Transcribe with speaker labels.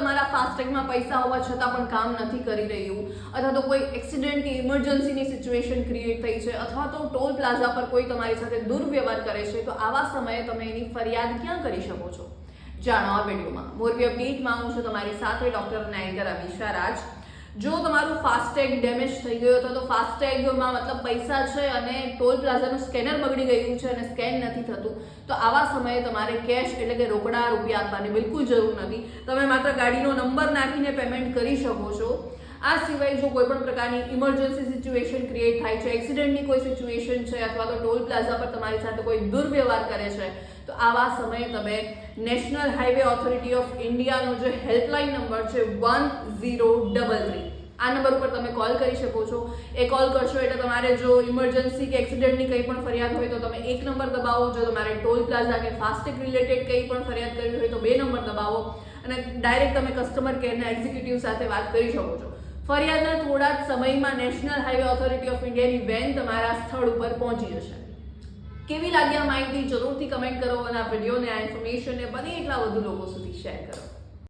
Speaker 1: તમારા ફાસ્ટેગમાં પૈસા હોવા છતાં પણ કામ નથી કરી રહ્યું, અથવા તો કોઈ એક્સિડન્ટ કે ઇમરજન્સીની સિચ્યુએશન ક્રિએટ થઈ છે, અથવા તો ટોલ પ્લાઝા પર કોઈ તમારી સાથે દુર્વ્યવહાર કરે છે, તો આવા સમયે તમે એની ફરિયાદ ક્યાં કરી શકો છો? જાણો આ વિડીયોમાં. મોરબી અપડેટમાં હું છું તમારી સાથે ડૉક્ટર અને અમિશા રાજ જો તમારું ફાસ્ટેગ ડેમેજ થઈ ગયો હતો તો ફાસ્ટેગમાં મતલબ પૈસા છે અને ટોલ પ્લાઝાનું સ્કેનર બગડી ગયું છે અને સ્કેન નથી થતું, તો આવા સમયે તમારે કેશ એટલે કે રોકડા રૂપિયા આપવાની બિલકુલ જરૂર નથી. તમે માત્ર ગાડીનો નંબર નાખીને પેમેન્ટ કરી શકો છો. આ સિવાય જો કોઈ પણ પ્રકારની ઇમરજન્સી સિચ્યુએશન ક્રિએટ થાય છે એક્સિડન્ટની કોઈ સિચ્યુએશન છે અથવા તો ટોલ પ્લાઝા પર તમારી સાથે કોઈ દુર્વ્યવહાર કરે છે, તો આવા સમયે તમે નેશનલ હાઈવે ઓથોરિટી ઓફ ઇન્ડિયાનો જે હેલ્પલાઇન નંબર છે વન ઝીરો ડબલ થ્રી આ નંબર ઉપર તમે કોલ કરી શકો છો. એ કોલ કરશો એટલે તમારે જો ઇમરજન્સી કે એક્સિડન્ટની કંઈ પણ ફરિયાદ હોય તો તમે એક નંબર દબાવો. જો તમારે ટોલ પ્લાઝા કે ફાસ્ટેગ રિલેટેડ કંઈ પણ ફરિયાદ કરવી હોય તો બે નંબર દબાવો. અને ડાયરેક્ટ તમે કસ્ટમર કેરના એક્ઝિક્યુટિવ સાથે વાત કરી શકો છો. ફરિયાદના થોડા જ સમયમાં નેશનલ હાઈવે ઓથોરિટી ઓફ ઇન્ડિયાની વેન તમારા સ્થળ ઉપર પહોંચી જશે. કેવી લાગી આ માહિતી? જરૂરથી કમેન્ટ કરો અને આ વિડીયોને, આ ઇન્ફોર્મેશનને બને એટલા વધુ લોકો સુધી શેર કરો.